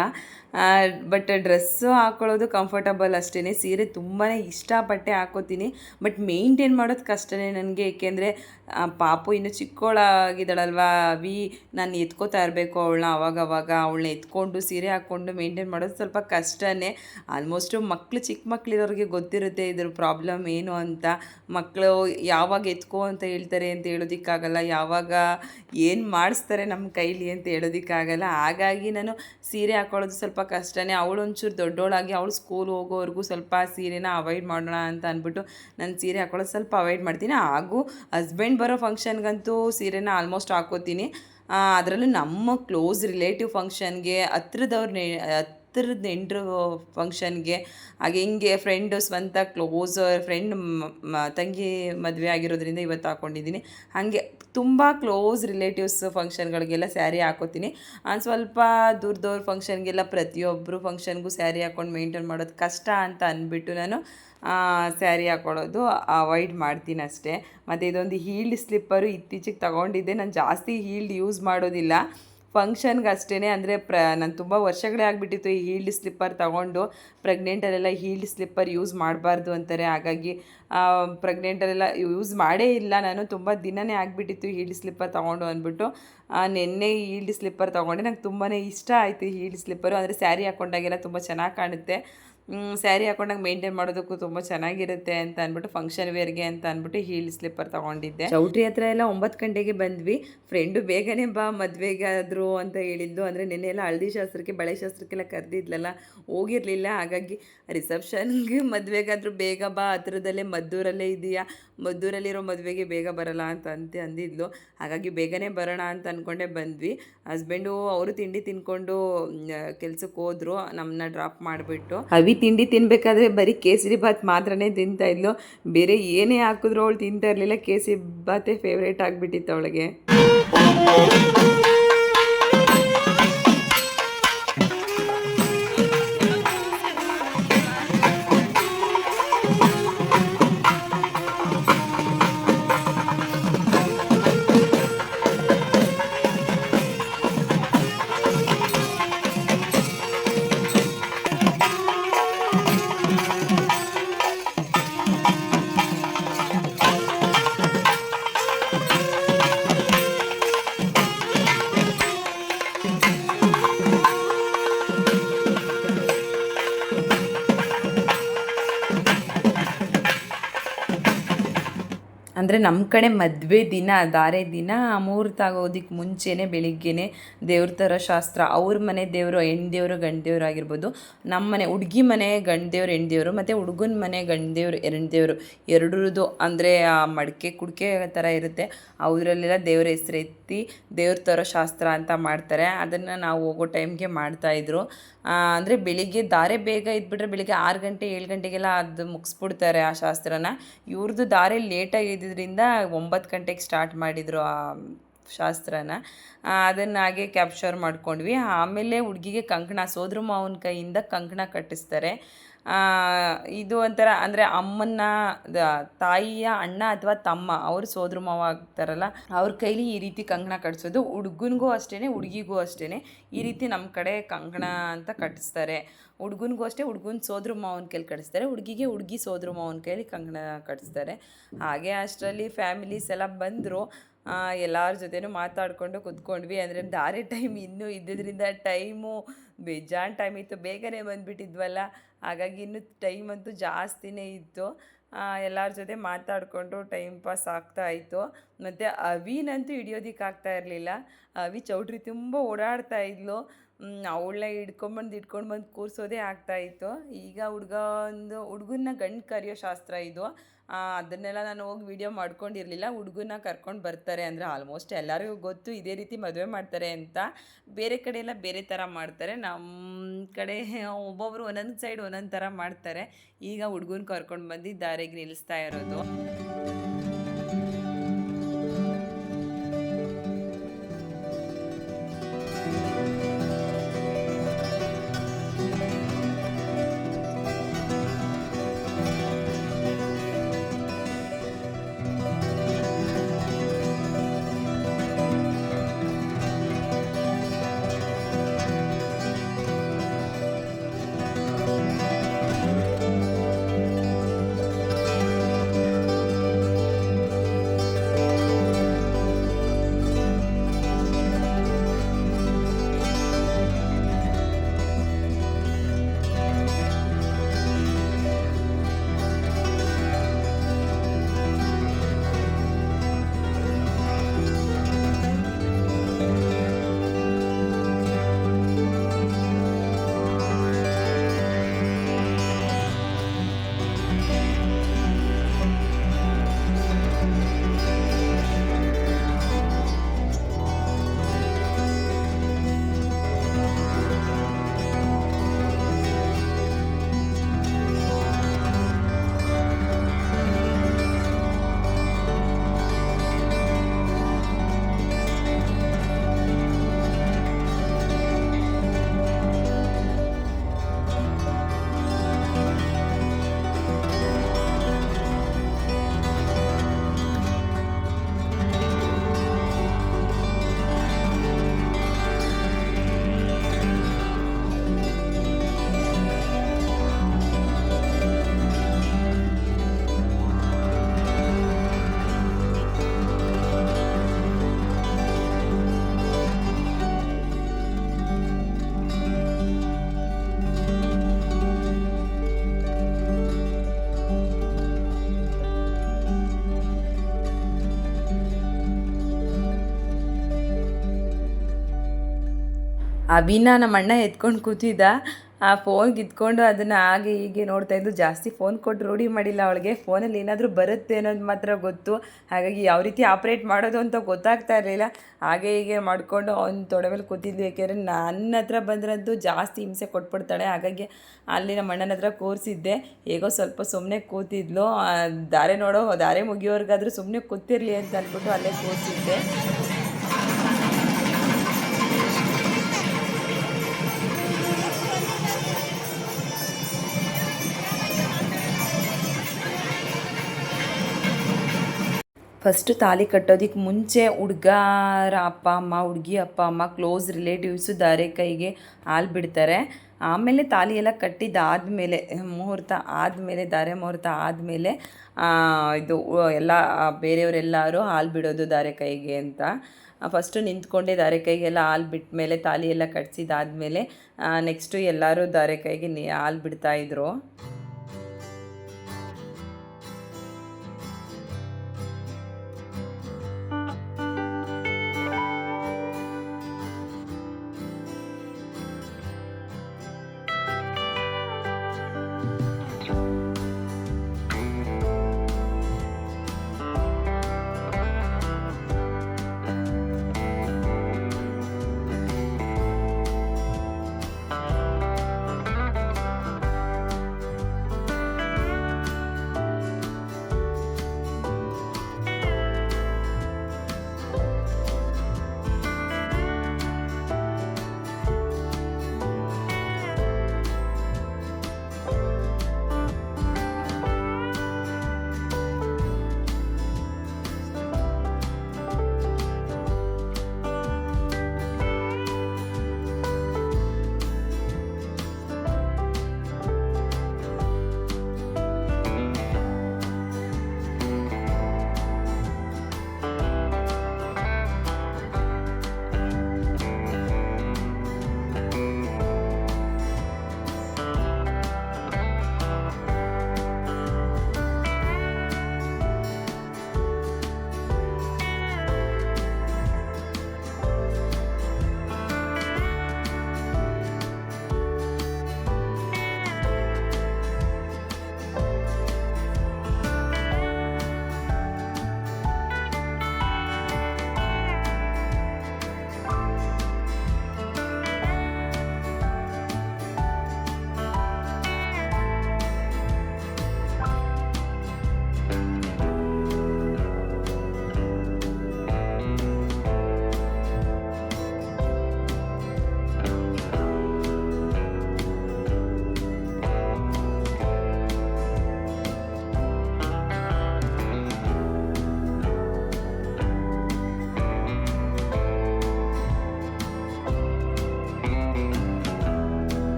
ಬಟ್ ಡ್ರೆಸ್ಸು ಹಾಕ್ಕೊಳ್ಳೋದು ಕಂಫರ್ಟಬಲ್ ಅಷ್ಟೇ ಸೀರೆ ತುಂಬಾ ಇಷ್ಟಪಟ್ಟೆ ಹಾಕೋತೀನಿ. ಬಟ್ ಮೇಂಟೈನ್ ಮಾಡೋದು ಕಷ್ಟನೇ ನನಗೆ. ಏಕೆಂದರೆ ಪಾಪು ಇನ್ನು ಚಿಕ್ಕವಳಾಗಿದ್ದಾಳಲ್ವಾ ವಿ, ನಾನು ಎತ್ಕೋತಾ ಇರಬೇಕು ಅವಳನ್ನ ಅವಾಗವಾಗ. ಅವಳನ್ನ ಎತ್ಕೊಂಡು ಸೀರೆ ಹಾಕ್ಕೊಂಡು ಮೇಂಟೈನ್ ಮಾಡೋದು ಸ್ವಲ್ಪ ಕಷ್ಟನೇ. ಆಲ್ಮೋಸ್ಟು ಮಕ್ಕಳು ಚಿಕ್ಕ ಮಕ್ಕಳಿರೋರಿಗೆ ಗೊತ್ತಿರುತ್ತೆ ಇದ್ರ ಪ್ರಾಬ್ಲಮ್ ಏನು ಅಂತ. ಮಕ್ಕಳು ಯಾವಾಗ ಎತ್ಕೋ ಅಂತ ಹೇಳ್ತಾರೆ ಅಂತ ಹೇಳೋದಕ್ಕಾಗಲ್ಲ. ಯಾವಾಗ ಏನು ಮಾಡಿಸ್ತಾರೆ ನಮ್ಮ ಕೈಲಿ ಅಂತ ಹೇಳೋದಕ್ಕಾಗಲ್ಲ. ಹಾಗಾಗಿ ನಾನು ಸೀರೆ ಹಾಕ್ಕೊಳ್ಳೋದು ಸ್ವಲ್ಪ ಕಷ್ಟನೇ. ಅವಳು ಒಂಚೂರು ದೊಡ್ಡವಳಾಗಿ ಅವಳು ಸ್ಕೂಲ್ ಹೋಗೋವರೆಗೂ ಸ್ವಲ್ಪ ಸೀರೆನ ಅವಾಯ್ಡ್ ಮಾಡೋಣ ಅಂತ ಅಂದ್ಬಿಟ್ಟು ನಾನು ಸೀರೆ ಹಾಕ್ಕೊಳ್ಳೋದು ಸ್ವಲ್ಪ ಅವಾಯ್ಡ್ ಮಾಡ್ತೀನಿ. ಹಾಗೂ ಹಸ್ಬೆಂಡ್ ಬರೋ ಫಂಕ್ಷನ್ಗಂತೂ ಸೀರೆನ ಆಲ್ಮೋಸ್ಟ್ ಹಾಕೋತೀನಿ. ಅದರಲ್ಲೂ ನಮ್ಮ ಕ್ಲೋಸ್ ರಿಲೇಟಿವ್ ಫಂಕ್ಷನ್ಗೆ ಹತ್ರದವ್ರ ಹತ್ತಿರದ ನೆಂಟರು ಫಂಕ್ಷನ್ಗೆ ಹಾಗೆ ಹಿಂಗೆ ಫ್ರೆಂಡ್ ಸ್ವಂತ ಕ್ಲೋಸ್ ಫ್ರೆಂಡ್ ತಂಗಿ ಮದುವೆ ಆಗಿರೋದ್ರಿಂದ ಇವತ್ತು ಹಾಕ್ಕೊಂಡಿದ್ದೀನಿ ಹಾಗೆ ತುಂಬ ಕ್ಲೋಸ್ ರಿಲೇಟಿವ್ಸ್ ಫಂಕ್ಷನ್ಗಳಿಗೆಲ್ಲ ಸ್ಯಾರಿ ಹಾಕೋತೀನಿ. ಸ್ವಲ್ಪ ದೂರದವ್ರ ಫಂಕ್ಷನ್ಗೆಲ್ಲ ಪ್ರತಿಯೊಬ್ಬರು ಫಂಕ್ಷನ್ಗೂ ಸ್ಯಾರಿ ಹಾಕ್ಕೊಂಡು ಮೇಂಟೈನ್ ಮಾಡೋದು ಕಷ್ಟ ಅಂತ ಅಂದ್ಬಿಟ್ಟು ನಾನು ಸ್ಯಾರಿ ಹಾಕ್ಕೊಳ್ಳೋದು ಅವಾಯ್ಡ್ ಮಾಡ್ತೀನಿ ಅಷ್ಟೇ. ಮತ್ತು ಇದೊಂದು ಹೀಲ್ಡ್ ಸ್ಲಿಪ್ಪರು ಇತ್ತೀಚೆಗೆ ತಗೊಂಡಿದ್ದೆ. ನಾನು ಜಾಸ್ತಿ ಹೀಲ್ಡ್ ಯೂಸ್ ಮಾಡೋದಿಲ್ಲ. ಫಂಕ್ಷನ್ಗೆ ಅಷ್ಟೇ ಅಂದರೆ ಪ್ರ, ನಾನು ತುಂಬ ವರ್ಷಗಳೇ ಆಗಿಬಿಟ್ಟಿತ್ತು ಈ ಹೀಲ್ಡ್ ಸ್ಲಿಪ್ಪರ್ ತೊಗೊಂಡು. ಪ್ರೆಗ್ನೆಂಟಲ್ಲೆಲ್ಲ ಹೀಲ್ಡ್ ಸ್ಲಿಪ್ಪರ್ ಯೂಸ್ ಮಾಡಬಾರ್ದು ಅಂತಾರೆ. ಹಾಗಾಗಿ ಪ್ರೆಗ್ನೆಂಟಲ್ಲೆಲ್ಲ ಯೂಸ್ ಮಾಡೇ ಇಲ್ಲ. ನಾನು ತುಂಬ ದಿನನೇ ಆಗಿಬಿಟ್ಟಿತ್ತು ಹೀಲ್ಡ್ ಸ್ಲಿಪ್ಪರ್ ತೊಗೊಂಡು ಅಂದ್ಬಿಟ್ಟು. ನಿನ್ನೆ ಹೀಲ್ಡ್ ಸ್ಲಿಪ್ಪರ್ ತೊಗೊಂಡೆ. ನಂಗೆ ತುಂಬಾ ಇಷ್ಟ ಆಯಿತು ಹೀಲ್ಡ್ ಸ್ಲಿಪ್ಪರು. ಅಂದರೆ ಸ್ಯಾರಿ ಹಾಕ್ಕೊಂಡಾಗೆಲ್ಲ ತುಂಬ ಚೆನ್ನಾಗಿ ಕಾಣುತ್ತೆ. ಸ್ಯಾರಿ ಹಾಕೊಂಡಾಗ ಮೇಂಟೈನ್ ಮಾಡೋದಕ್ಕೂ ತುಂಬ ಚೆನ್ನಾಗಿರುತ್ತೆ ಅಂತ ಅಂದ್ಬಿಟ್ಟು ಫಂಕ್ಷನ್ ವೇರ್ಗೆ ಅಂತ ಅಂದ್ಬಿಟ್ಟು ಹೀಲ್ ಸ್ಲಿಪ್ಪರ್ ತೊಗೊಂಡಿದ್ದೆ. ಚೌಟ್ರಿ ಹತ್ರ ಎಲ್ಲ ಒಂಬತ್ತು ಗಂಟೆಗೆ ಬಂದ್ವಿ. ಫ್ರೆಂಡು ಬೇಗನೆ ಬಾ ಮದುವೆಗಾದ್ರು ಅಂತ ಹೇಳಿದ್ದು. ಅಂದರೆ ನಿನ್ನೆ ಎಲ್ಲ ಹಳದಿ ಶಾಸ್ತ್ರಕ್ಕೆ, ಬಳೆ ಶಾಸ್ತ್ರಕ್ಕೆಲ್ಲ ಕರೆದಿದ್ಲಲ್ಲ, ಹೋಗಿರಲಿಲ್ಲ. ಹಾಗಾಗಿ ರಿಸೆಪ್ಷನ್ಗೆ ಮದುವೆಗಾದ್ರೂ ಬೇಗ ಬಾ, ಹತ್ರದಲ್ಲೇ ಮದ್ದೂರಲ್ಲೇ ಇದೆಯಾ? ಮದ್ದೂರಲ್ಲಿರೋ ಮದುವೆಗೆ ಬೇಗ ಬರಲ್ಲ ಅಂತ ಅಂತ ಅಂದಿದ್ಲು. ಹಾಗಾಗಿ ಬೇಗನೆ ಬರೋಣ ಅಂತ ಅಂದ್ಕೊಂಡೆ ಬಂದ್ವಿ. ಹಸ್ಬೆಂಡು ಅವರು ತಿಂಡಿ ತಿನ್ಕೊಂಡು ಕೆಲ್ಸಕ್ಕೆ ಹೋದ್ರು. ನಮ್ಮನ್ನ ಡ್ರಾಪ್ ಮಾಡಿಬಿಟ್ಟು. ಅವಿ ತಿಂಡಿ ತಿನ್ಬೇಕಾದ್ರೆ ಬರೀ ಕೇಸರಿ ಬಾತ್ ಮಾತ್ರನೇ ತಿಂತಾ ಇದ್ಲು. ಬೇರೆ ಏನೇ ಹಾಕಿದ್ರು ಅವಳು ತಿಂತಾ ಇರಲಿಲ್ಲ. ಕೇಸರಿ ಭಾತೇ ಫೇವ್ರೇಟ್ ಆಗಿಬಿಟ್ಟಿತ್ತು ಅವಳಿಗೆ. ಅಂದರೆ ನಮ್ಮ ಕಡೆ ಮದುವೆ ದಿನ ಧಾರೆ ದಿನ ಮುಹೂರ್ತ ಆಗೋದಕ್ಕೆ ಮುಂಚೆನೇ ಬೆಳಿಗ್ಗೆನೇ ದೇವ್ರ ಥರ ಶಾಸ್ತ್ರ. ಅವ್ರ ಮನೆ ದೇವರು ಹೆಣ್ಣು ದೇವರು ಆಗಿರ್ಬೋದು. ನಮ್ಮ ಮನೆ ಹುಡುಗಿ ಮನೆ ಗಂಡು ದೇವ್ರು ದೇವರು ಮತ್ತು ಹುಡುಗನ ಮನೆ ಗಂಡು ದೇವ್ರು ಎರಡು ದೇವರು ಎರಡರದು ಅಂದರೆ ಆ ಮಡಿಕೆ ಕುಡಿಕೆ ಥರ ಇರುತ್ತೆ. ಅವರಲ್ಲೆಲ್ಲ ದೇವ್ರ ಹೆಸರು ಎತ್ತಿ ದೇವ್ರ ಥರ ಶಾಸ್ತ್ರ ಅಂತ ಮಾಡ್ತಾರೆ. ಅದನ್ನು ನಾವು ಹೋಗೋ ಟೈಮ್ಗೆ ಮಾಡ್ತಾಯಿದ್ರು ಅಂದರೆ ಬೆಳಿಗ್ಗೆ ದಾರೆ ಬೇಗ ಇದ್ಬಿಟ್ರೆ ಬೆಳಿಗ್ಗೆ ಆರು ಗಂಟೆ, ಏಳು ಗಂಟೆಗೆಲ್ಲ ಅದು ಮುಗಿಸ್ಬಿಡ್ತಾರೆ ಆ ಶಾಸ್ತ್ರನ. ಇವ್ರದ್ದು ದಾರೆ ಲೇಟಾಗಿ ಇದ್ದಿದ್ದರಿಂದ ಒಂಬತ್ತು ಗಂಟೆಗೆ ಸ್ಟಾರ್ಟ್ ಮಾಡಿದರು ಆ ಶಾಸ್ತ್ರನ. ಅದನ್ನು ಹಾಗೆ ಕ್ಯಾಪ್ಚರ್ ಮಾಡ್ಕೊಂಡ್ವಿ. ಆಮೇಲೆ ಹುಡುಗಿಗೆ ಕಂಕಣ ಸೋದ್ರ ಮಾವನ ಕೈಯಿಂದ ಕಂಕಣ ಕಟ್ಟಿಸ್ತಾರೆ. ಇದು ಒಂಥರ ಅಂದರೆ ಅಮ್ಮನ ತಾಯಿಯ ಅಣ್ಣ ಅಥವಾ ತಮ್ಮ, ಅವರು ಸೋದ್ರ ಮಾವ ಆಗ್ತಾರಲ್ಲ, ಅವ್ರ ಕೈಲಿ ಈ ರೀತಿ ಕಂಕಣ ಕಟ್ಸೋದು. ಹುಡುಗನಿಗೂ ಅಷ್ಟೇ ಹುಡುಗಿಗೂ ಅಷ್ಟೇ ಈ ರೀತಿ ನಮ್ಮ ಕಡೆ ಕಂಕಣ ಅಂತ ಕಟ್ಟಿಸ್ತಾರೆ ಹುಡುಗನಿಗೂ ಅಷ್ಟೇ, ಹುಡುಗನ ಸೋದ್ರ ಮಾವನ ಕೈಲಿ ಕಟ್ಟಿಸ್ತಾರೆ ಹುಡುಗಿಗೆ ಹುಡುಗಿ ಸೋದ್ರ ಮಾವನ ಕೈಲಿ ಕಂಕಣ ಕಟ್ಟಿಸ್ತಾರೆ ಹಾಗೆ ಅಷ್ಟರಲ್ಲಿ ಫ್ಯಾಮಿಲೀಸ್ ಎಲ್ಲ ಬಂದರು. ಎಲ್ಲರ ಜೊತೆನೂ ಮಾತಾಡಿಕೊಂಡು ಕುತ್ಕೊಂಡ್ವಿ. ಅಂದರೆ ದಾರಿ ಟೈಮ್ ಇನ್ನೂ ಇದ್ದಿದ್ದರಿಂದ ಟೈಮು ಬೇಜಾನ್ ಟೈಮ್ ಇತ್ತು. ಬೇಗನೆ ಬಂದುಬಿಟ್ಟಿದ್ವಲ್ಲ. ಹಾಗಾಗಿ ಇನ್ನೂ ಟೈಮ್ ಅಂತೂ ಜಾಸ್ತಿನೇ ಇತ್ತು. ಎಲ್ಲರ ಜೊತೆ ಮಾತಾಡಿಕೊಂಡು ಟೈಮ್ ಪಾಸ್ ಆಗ್ತಾ ಇತ್ತು. ಮತ್ತು ಅವಿನಂತೂ ಹಿಡಿಯೋದಿಕ್ಕೆ ಆಗ್ತಾ ಇರಲಿಲ್ಲ. ಅವಿ ಚೌಟ್ರಿ ತುಂಬ ಓಡಾಡ್ತಾ ಇದ್ಲು. ಅವಳನ್ನ ಹಿಡ್ಕೊಂಬಂದು ಹಿಡ್ಕೊಂಡು ಬಂದು ಕೂರಿಸೋದೇ ಆಗ್ತಾ ಇತ್ತು. ಈಗ ಹುಡ್ಗ ಒಂದು, ಹುಡುಗನ್ನ ಗಂಡು ಕರೆಯೋ ಶಾಸ್ತ್ರ ಇದು. ಅದನ್ನೆಲ್ಲ ನಾನು ಹೋಗಿ ವಿಡಿಯೋ ಮಾಡ್ಕೊಂಡಿರಲಿಲ್ಲ. ಹುಡುಗನ ಕರ್ಕೊಂಡು ಬರ್ತಾರೆ ಅಂದರೆ ಆಲ್ಮೋಸ್ಟ್ ಎಲ್ಲರಿಗೂ ಗೊತ್ತು, ಇದೇ ರೀತಿ ಮದುವೆ ಮಾಡ್ತಾರೆ ಅಂತ. ಬೇರೆ ಕಡೆ ಎಲ್ಲ ಬೇರೆ ಥರ ಮಾಡ್ತಾರೆ. ನಮ್ಮ ಕಡೆ ಒಬ್ಬೊಬ್ಬರು ಒಂದೊಂದು ಸೈಡ್ ಒಂದೊಂದು ಥರ ಮಾಡ್ತಾರೆ. ಈಗ ಹುಡುಗನ ಕರ್ಕೊಂಡು ಬಂದು ದಾರಿಗೆ ನಿಲ್ಲಿಸ್ತಾ ಇರೋದು. ಅಭಿನ ನಮ್ಮ ಅಣ್ಣ ಎತ್ಕೊಂಡು ಕೂತಿದ್ದ. ಆ ಫೋನ್ ಕಿತ್ಕೊಂಡು ಅದನ್ನು ಹಾಗೆ ಹೀಗೆ ನೋಡ್ತಾ ಇದ್ದು ಜಾಸ್ತಿ ಫೋನ್ ಕೊಟ್ಟು ರೂಢಿ ಮಾಡಿಲ್ಲ ಅವಳಿಗೆ. ಫೋನಲ್ಲಿ ಏನಾದರೂ ಬರುತ್ತೆ ಅನ್ನೋದು ಮಾತ್ರ ಗೊತ್ತು. ಹಾಗಾಗಿ ಯಾವ ರೀತಿ ಆಪ್ರೇಟ್ ಮಾಡೋದು ಅಂತ ಗೊತ್ತಾಗ್ತಾ ಇರಲಿಲ್ಲ. ಹಾಗೆ ಹೀಗೆ ಮಾಡಿಕೊಂಡು ಅವ್ನ ತೊಡೆ ಮೇಲೆ ಕೂತಿದ್ವಿ ಯಾಕೆಂದರೆ ನನ್ನ ಹತ್ರ ಬಂದ್ರಂತೂ ಜಾಸ್ತಿ ಹಿಂಸೆ ಕೊಟ್ಬಿಡ್ತಾಳೆ. ಹಾಗಾಗಿ ಅಲ್ಲಿ ನಮ್ಮ ಅಣ್ಣನ ಹತ್ರ ಕೂರಿಸಿದ್ದೆ. ಹೇಗೋ ಸ್ವಲ್ಪ ಸುಮ್ಮನೆ ಕೂತಿದ್ಲು. ದಾರೆ ನೋಡೋ ದಾರೆ ಮುಗಿಯೋರ್ಗಾದ್ರೂ ಸುಮ್ಮನೆ ಕೂತಿರ್ಲಿ ಅಂತ ಅಂದ್ಬಿಟ್ಟು ಅಲ್ಲೇ ಕೂರಿಸಿದ್ದೆ. ಫಸ್ಟು ತಾಲಿ ಕಟ್ಟೋದಕ್ಕೆ ಮುಂಚೆ ಹುಡುಗರ ಅಪ್ಪ, ಅಮ್ಮ, ಹುಡುಗಿ, ಅಪ್ಪ, ಅಮ್ಮ ಕ್ಲೋಸ್ ರಿಲೇಟಿವ್ಸು ದಾರೆ ಕೈಗೆ ಹಾಲು ಬಿಡ್ತಾರೆ. ಆಮೇಲೆ ತಾಲಿ ಎಲ್ಲ ಕಟ್ಟಿದ್ದಾದಮೇಲೆ ಮುಹೂರ್ತ ಆದಮೇಲೆ, ದಾರೆ ಮುಹೂರ್ತ ಆದಮೇಲೆ ಇದು ಎಲ್ಲ, ಬೇರೆಯವರೆಲ್ಲರೂ ಹಾಲು ಬಿಡೋದು ದಾರೆ ಕೈಗೆ ಅಂತ. ಫಸ್ಟು ನಿಂತ್ಕೊಂಡೆ ದಾರೆ ಕೈಗೆಲ್ಲ ಹಾಲು ಬಿಟ್ಟ ಮೇಲೆ ತಾಲಿ ಎಲ್ಲ ಕಟ್ಸಿದಾದಮೇಲೆ ನೆಕ್ಸ್ಟು ಎಲ್ಲರೂ ದಾರೆ ಕೈಗೆ ನೀ ಹಾಲು ಬಿಡ್ತಾಯಿದ್ರು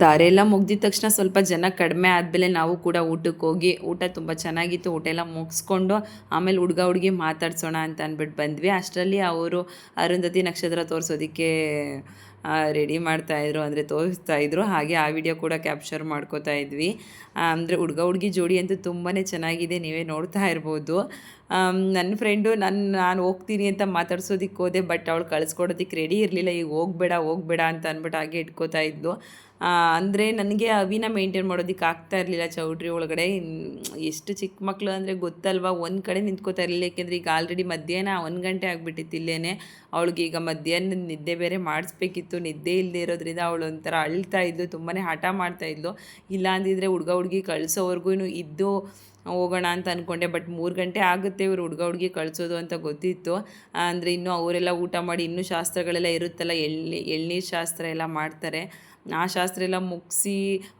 ದಾರೆಲ್ಲ ಮುಗ್ದಿದ ತಕ್ಷಣ ಸ್ವಲ್ಪ ಜನ ಕಡಿಮೆ ಆದಮೇಲೆ ನಾವು ಕೂಡ ಊಟಕ್ಕೆ ಹೋಗಿ ಊಟ ತುಂಬ ಚೆನ್ನಾಗಿತ್ತು, ಊಟ ಎಲ್ಲ ಮುಗಿಸ್ಕೊಂಡು ಆಮೇಲೆ ಹುಡುಗ ಹುಡುಗಿ ಮಾತಾಡ್ಸೋಣ ಅಂತ ಅಂದ್ಬಿಟ್ಟು ಬಂದ್ವಿ. ಅಷ್ಟರಲ್ಲಿ ಅವರು ಅರುಂಧತಿ ನಕ್ಷತ್ರ ತೋರಿಸೋದಕ್ಕೆ ರೆಡಿ ಮಾಡ್ತಾಯಿದ್ರು ಅಂದರೆ ತೋರಿಸ್ತಾ ಇದ್ರು. ಹಾಗೆ ಆ ವಿಡಿಯೋ ಕೂಡ ಕ್ಯಾಪ್ಚರ್ ಮಾಡ್ಕೋತಾ ಇದ್ವಿ. ಅಂದರೆ ಹುಡುಗ ಹುಡುಗಿ ಜೋಡಿ ಅಂತೂ ತುಂಬಾ ಚೆನ್ನಾಗಿದೆ, ನೀವೇ ನೋಡ್ತಾ ಇರ್ಬೋದು. ನನ್ನ ಫ್ರೆಂಡು ನಾನು ನಾನು ಹೋಗ್ತೀನಿ ಅಂತ ಮಾತಾಡ್ಸೋದಕ್ಕೆ ಹೋದೆ ಬಟ್ ಅವಳು ಕಳಿಸ್ಕೊಡೋದಕ್ಕೆ ರೆಡಿ ಇರಲಿಲ್ಲ. ಈಗ ಹೋಗ್ಬೇಡ ಹೋಗ್ಬೇಡ ಅಂತ ಅಂದ್ಬಿಟ್ಟು ಹಾಗೆ ಇಟ್ಕೋತಾ ಇದ್ದು ಅಂದರೆ ನನಗೆ ಅವಿನ ಮೇಂಟೈನ್ ಮಾಡೋದಕ್ಕೆ ಆಗ್ತಾ ಇರಲಿಲ್ಲ ಚೌಡ್ರಿ ಒಳಗಡೆ. ಎಷ್ಟು ಚಿಕ್ಕ ಮಕ್ಕಳು ಅಂದರೆ ಗೊತ್ತಲ್ವಾ? ಒಂದು ಕಡೆ ನಿಂತ್ಕೋತಾ ಇರಲಿಲ್ಲ. ಯಾಕೆಂದರೆ ಈಗ ಆಲ್ರೆಡಿ ಮಧ್ಯಾಹ್ನ ಒಂದು ಗಂಟೆ ಆಗಿಬಿಟ್ಟಿತ್ತು ಇಲ್ಲೇನೆ. ಅವಳಿಗೆ ಈಗ ಮಧ್ಯಾಹ್ನ ನಿದ್ದೆ ಬೇರೆ ಮಾಡಿಸ್ಬೇಕಿತ್ತು. ನಿದ್ದೆ ಇಲ್ಲದೆ ಇರೋದ್ರಿಂದ ಅವಳು ಒಂಥರ ಅಳ್ತಾ ಇದ್ಲು. ತುಂಬಾ ಹಠ ಮಾಡ್ತಾ ಇದ್ಲು. ಇಲ್ಲ ಅಂದಿದ್ರೆ ಹುಡುಗ ಹುಡುಗಿ ಕಳಿಸೋವರೆಗೂ ಇದ್ದು ಹೋಗೋಣ ಅಂತ ಅಂದ್ಕೊಂಡೆ ಬಟ್ ಮೂರು ಗಂಟೆ ಆಗುತ್ತೆ ಇವರು ಹುಡುಗ ಹುಡುಗಿ ಕಳಿಸೋದು ಅಂತ ಗೊತ್ತಿತ್ತು. ಅಂದರೆ ಇನ್ನೂ ಅವರೆಲ್ಲ ಊಟ ಮಾಡಿ, ಇನ್ನೂ ಶಾಸ್ತ್ರಗಳೆಲ್ಲ ಇರುತ್ತಲ್ಲ ಎಳ್ಳಿ ಎಳ್ನೀರು ಶಾಸ್ತ್ರ ಎಲ್ಲ ಮಾಡ್ತಾರೆ. ಆ ಶಾಸ್ತ್ರ ಎಲ್ಲ ಮುಗಿಸಿ,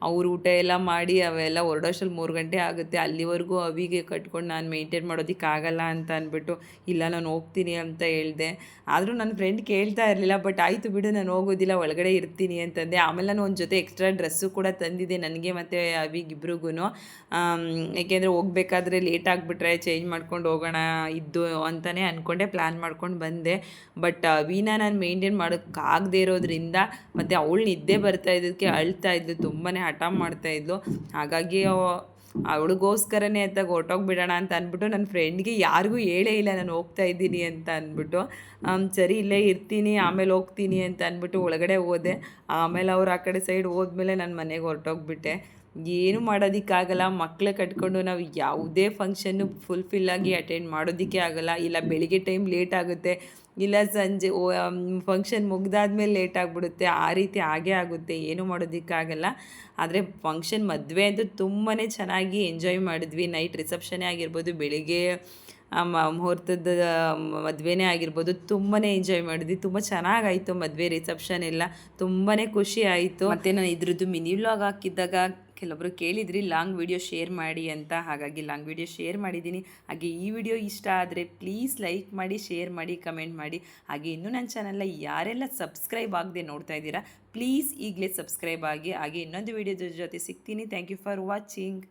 ಅವ್ರ ಊಟ ಎಲ್ಲ ಮಾಡಿ ಅವೆಲ್ಲ ಹೊರಡೋಷ್ಟ್ರಲ್ಲಿ ಮೂರು ಗಂಟೆ ಆಗುತ್ತೆ. ಅಲ್ಲಿವರೆಗೂ ಅವಿಗೆ ಕಟ್ಕೊಂಡು ನಾನು ಮೇಂಟೈನ್ ಮಾಡೋದಕ್ಕಾಗಲ್ಲ ಅಂತ ಅಂದ್ಬಿಟ್ಟು ಇಲ್ಲ ನಾನು ಹೋಗ್ತೀನಿ ಅಂತ ಹೇಳಿದೆ. ಆದರೂ ನನ್ನ ಫ್ರೆಂಡ್ ಕೇಳ್ತಾ ಇರಲಿಲ್ಲ ಬಟ್ ಆಯಿತು ಬಿಡು, ನಾನು ಹೋಗೋದಿಲ್ಲ, ಒಳಗಡೆ ಇರ್ತೀನಿ ಅಂತಂದೆ. ಆಮೇಲೆ ನಾನು ಒಂದು ಜೊತೆ ಎಕ್ಸ್ಟ್ರಾ ಡ್ರೆಸ್ಸು ಕೂಡ ತಂದಿದ್ದೆ, ನನಗೆ ಮತ್ತು ಅವಿಗಿಬ್ರಿಗೂ ಏಕೆಂದರೆ ಹೋಗ್ಬೇಕಾದ್ರೆ ಲೇಟ್ ಆಗಿಬಿಟ್ರೆ ಚೇಂಜ್ ಮಾಡ್ಕೊಂಡು ಹೋಗೋಣ ಇದ್ದು ಅಂತಲೇ ಅಂದ್ಕೊಂಡೆ ಪ್ಲ್ಯಾನ್ ಮಾಡ್ಕೊಂಡು ಬಂದೆ. ಬಟ್ ಅವಿನ ನಾನು ಮೇಂಟೈನ್ ಮಾಡೋಕ್ಕಾಗದೇ ಇರೋದ್ರಿಂದ, ಮತ್ತು ಅವಳು ನಿದ್ದೆ ಬರ್ತಾ ಇದ್ದಕ್ಕೆ ಅಳ್ತಾ ಇದ್ಲು ತುಂಬಾ ಹಠ ಮಾಡ್ತಾ ಇದ್ಲು. ಹಾಗಾಗಿ ಅವ- ಅವಳಿಗೋಸ್ಕರನೇ ಅಂತ ಹೊರ್ಟೋಗ್ಬಿಡೋಣ ಅಂತ ಅಂದ್ಬಿಟ್ಟು ನನ್ನ ಫ್ರೆಂಡ್ಗೆ ಯಾರಿಗೂ ಹೇಳೇ ಇಲ್ಲ, ನಾನು ಹೋಗ್ತಾ ಇದ್ದೀನಿ ಅಂತ ಅಂದ್ಬಿಟ್ಟು. ಸರಿ, ಇಲ್ಲೇ ಇರ್ತೀನಿ, ಆಮೇಲೆ ಹೋಗ್ತೀನಿ ಅಂತ ಅಂದ್ಬಿಟ್ಟು ಒಳಗಡೆ ಹೋದೆ. ಆಮೇಲೆ ಅವ್ರು ಆ ಕಡೆ ಸೈಡ್ ಹೋದ್ಮೇಲೆ ನಾನು ಮನೆಗೆ ಹೊರಟೋಗ್ಬಿಟ್ಟೆ. ಏನು ಮಾಡೋದಕ್ಕಾಗಲ್ಲ ಮಕ್ಕಳ ಕಟ್ಕೊಂಡು ನಾವು ಯಾವುದೇ ಫಂಕ್ಷನ್ನು ಫುಲ್ಫಿಲ್ಲಾಗಿ ಅಟೆಂಡ್ ಮಾಡೋದಕ್ಕೆ ಆಗಲ್ಲ. ಇಲ್ಲ ಬೆಳಿಗ್ಗೆ ಟೈಮ್ ಲೇಟ್ ಆಗುತ್ತೆ ಇಲ್ಲ ಸಂಜೆ ಫಂಕ್ಷನ್ ಮುಗ್ದಾದ್ಮೇಲೆ ಲೇಟ್ ಆಗಿಬಿಡುತ್ತೆ ಆ ರೀತಿ ಆಗೇ ಆಗುತ್ತೆ ಏನು ಮಾಡೋದಕ್ಕಾಗಲ್ಲ. ಆದರೆ ಫಂಕ್ಷನ್ ಮದುವೆ ಅಂತೂ ತುಂಬಾ ಚೆನ್ನಾಗಿ ಎಂಜಾಯ್ ಮಾಡಿದ್ವಿ. ನೈಟ್ ರಿಸೆಪ್ಷನ್ನೇ ಆಗಿರ್ಬೋದು ಬೆಳಿಗ್ಗೆ ಮುಹೂರ್ತದ ಮದುವೆನೇ ಆಗಿರ್ಬೋದು ತುಂಬಾ ಎಂಜಾಯ್ ಮಾಡಿದ್ವಿ. ತುಂಬ ಚೆನ್ನಾಗಾಯಿತು ಮದುವೆ ರಿಸೆಪ್ಷನ್ ಎಲ್ಲ. ತುಂಬಾ ಖುಷಿ ಆಯಿತು. ಮತ್ತು ನಾನು ಇದ್ರದ್ದು ಮಿನಿ ವ್ಲಾಗ್ ಹಾಕಿದ್ದಾಗ ಕೆಲವೊಬ್ರು ಕೇಳಿದ್ರಿ, ಲಾಂಗ್ ವಿಡಿಯೋ ಶೇರ್ ಮಾಡಿ ಅಂತ. ಹಾಗಾಗಿ ಲಾಂಗ್ ವಿಡಿಯೋ ಶೇರ್ ಮಾಡಿದ್ದೀನಿ. ಹಾಗೆ ಈ ವಿಡಿಯೋ ಇಷ್ಟ ಆದರೆ ಪ್ಲೀಸ್ ಲೈಕ್ ಮಾಡಿ, ಶೇರ್ ಮಾಡಿ, ಕಮೆಂಟ್ ಮಾಡಿ. ಹಾಗೆ ಇನ್ನೂ ನನ್ನ ಚಾನಲ್ನ ಯಾರೆಲ್ಲ ಸಬ್ಸ್ಕ್ರೈಬ್ ಆಗದೆ ನೋಡ್ತಾ ಇದ್ದೀರಾ, ಪ್ಲೀಸ್ ಈಗಲೇ ಸಬ್ಸ್ಕ್ರೈಬ್ ಆಗಿ. ಹಾಗೆ ಇನ್ನೊಂದು ವಿಡಿಯೋದ ಜೊತೆ ಸಿಗ್ತೀನಿ. Thank you for watching.